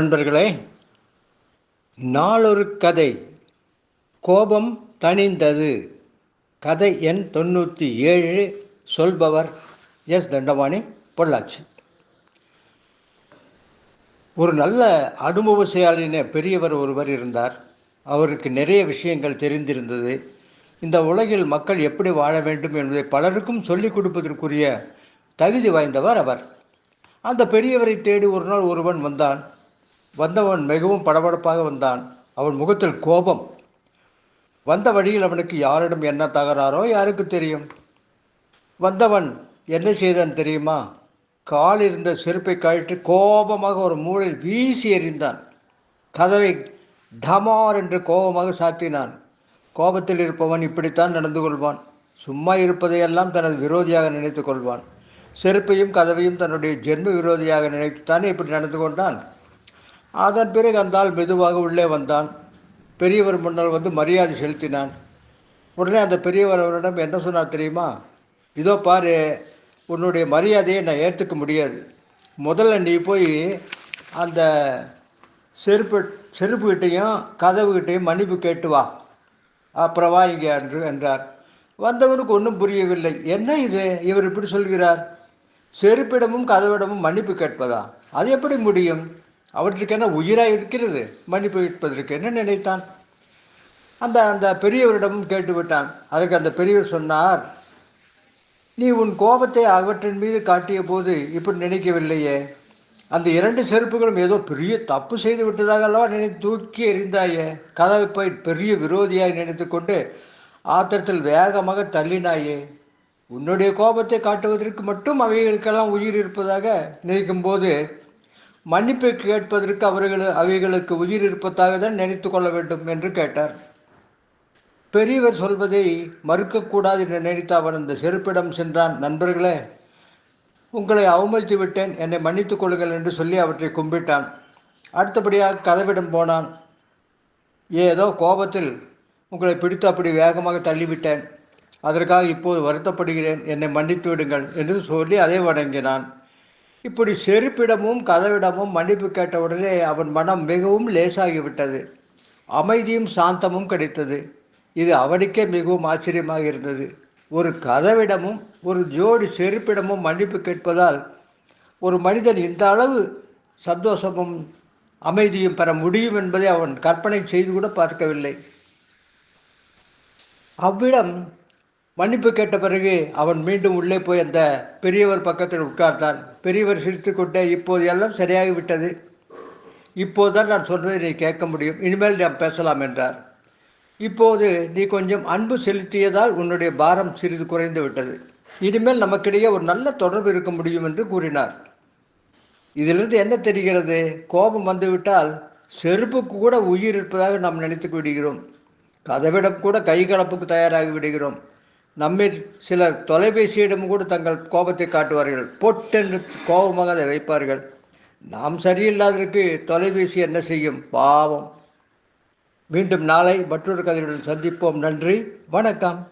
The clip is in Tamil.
நண்பர்களே நாளொரு கதை. கோபம் தணிந்தது. கதை எண் தொண்ணூற்றி ஏழு சொல்பவர் எஸ். தண்டபாணி பொள்ளாச்சி. ஒரு நல்ல அனுபவசாலின பெரியவர் ஒருவர் இருந்தார். அவருக்கு நிறைய விஷயங்கள் தெரிந்திருந்தது. இந்த உலகில் மக்கள் எப்படி வாழ வேண்டும் என்பதை பலருக்கும் சொல்லிக் கொடுப்பதற்குரிய தகுதி வாய்ந்தவர் அவர். அந்த பெரியவரை தேடி ஒரு நாள் ஒருவன் வந்தான். வந்தவன் மிகவும் படபடப்பாக வந்தான். அவன் முகத்தில் கோபம். வந்த வழியில் அவனுக்கு யாரிடம் என்ன தகராறோ யாருக்கு தெரியும்? வந்தவன் என்ன செய்தான் தெரியுமா? கால் இருந்த செருப்பை கழற்றி கோபமாக ஒரு மூலையில் வீசி எறிந்தான். கதவை டமார் என்று கோபமாக சாத்தினான். கோபத்தில் இருப்பவன் இப்படித்தான் நடந்து கொள்வான். சும்மா இருப்பதையெல்லாம் தனது விரோதியாக நினைத்து கொள்வான். செருப்பையும் கதவையும் தன்னுடைய ஜென்ம விரோதியாக நினைத்துத்தானே இப்படி நடந்து கொண்டான்? அதன் பிறகு அந்த ஆள் மெதுவாக உள்ளே வந்தான். பெரியவர் முன்னால் வந்து மரியாதை செலுத்தினான். உடனே அந்த பெரியவர் அவரிடம் என்ன சொன்னார் தெரியுமா? இதோ பாரு உன்னுடைய மரியாதையை நான் ஏற்றுக்க முடியாது. முதல்ல நீ போய் அந்த செருப்பு செருப்புக்கிட்டையும் கதவுகிட்டையும் மன்னிப்பு கேட்டு வா. அப்புறம் வா இங்கே என்று என்றார். வந்தவனுக்கு ஒன்றும் புரியவில்லை. என்ன இது? இவர் இப்படி சொல்கிறார்? செருப்பிடமும் கதவிடமும் மன்னிப்பு கேட்பதா? அது எப்படி முடியும்? அவற்றுக்கென்ன உயிராக இருக்கிறது? மன்னிப்பு கேட்பதற்கு என்ன நினைத்தான்? அந்த அந்த பெரியவரிடமும் கேட்டுவிட்டான். அதற்கு அந்த பெரியவர் சொன்னார் நீ உன் கோபத்தை அவற்றின் மீது காட்டிய போது இப்படி நினைக்கவில்லையே? அந்த இரண்டு செருப்புகளும் ஏதோ பெரிய தப்பு செய்து விட்டதாக அல்லவா நினைத்து தூக்கி எறிந்தாயே? கதவை போய் பெரிய விரோதியாய் நினைத்து கொண்டு ஆத்திரத்தில் வேகமாக தள்ளினாயே? உன்னுடைய கோபத்தை காட்டுவதற்கு மட்டும் அவைகளுக்கெல்லாம் உயிர் இருப்பதாக நினைக்கும் போது மன்னிப்பு கேட்பதற்கு அவர்கள் அவைகளுக்கு உயிர் இருப்பதாக தான் நினைத்து கொள்ள வேண்டும் என்று கேட்டார். பெரியவர் சொல்வதை மறுக்கக்கூடாது என்று நினைத்த அவன் அந்த செருப்பிடம் சென்றான். நண்பர்களே உங்களை அவமதித்து விட்டேன். என்னை மன்னித்துக் கொள்ளுங்கள் என்று சொல்லி அவற்றை கும்பிட்டான். அடுத்தபடியாக கதவிடம் போனான். ஏதோ கோபத்தில் உங்களை பிடித்து அப்படி வேகமாக தள்ளிவிட்டேன். அதற்காக இப்போது வருத்தப்படுகிறேன். என்னை மன்னித்து விடுங்கள் என்று சொல்லி அதை வணங்கினான். இப்படி செருப்பிடமும் கதவிடமும் மன்னிப்பு கேட்டவுடனே அவன் மனம் மிகவும் லேசாகிவிட்டது. அமைதியும் சாந்தமும் கிடைத்தது. இது அவனுக்கே மிகவும் ஆச்சரியமாக இருந்தது. ஒரு கதவிடமும் ஒரு ஜோடி செருப்பிடமும் மன்னிப்பு கேட்பதால் ஒரு மனிதன் இந்த அளவு சந்தோஷமும் அமைதியும் பெற முடியும் என்பதை அவன் கற்பனை செய்து கூட பார்க்கவில்லை. அவ்விடம் மன்னிப்பு கேட்ட பிறகு அவன் மீண்டும் உள்ளே போய் அந்த பெரியவர் பக்கத்தில் உட்கார்ந்தான். பெரியவர் சிரித்துக்கொண்டே இப்போது எல்லாம் சரியாகிவிட்டது. இப்போதுதான் நான் சொல்வதை நீ கேட்க முடியும். இனிமேல் நாம் பேசலாம் என்றார். இப்போது நீ கொஞ்சம் அன்பு செலுத்தியதால் உன்னுடைய பாரம் சிறிது குறைந்து விட்டது. இனிமேல் நமக்கிடையே ஒரு நல்ல தொடர்பு இருக்க முடியும் என்று கூறினார். இதிலிருந்து என்ன தெரிகிறது? கோபம் வந்துவிட்டால் செருப்புக்கு கூட உயிர் இருப்பதாக நாம் நினைத்து விடுகிறோம் கதவிடம் கூட கை கலப்புக்கு தயாராகி விடுகிறோம். நம்மை சிலர் தொலைபேசியிடம் கூட தங்கள் கோபத்தை காட்டுவார்கள். பொட்டென்று கோபமாக அதை வைப்பார்கள். நாம் சரியில்லாததற்கு தொலைபேசி என்ன செய்யும்? பாவம். மீண்டும் நாளை மற்றொரு கதையுடன் சந்திப்போம். நன்றி. வணக்கம்.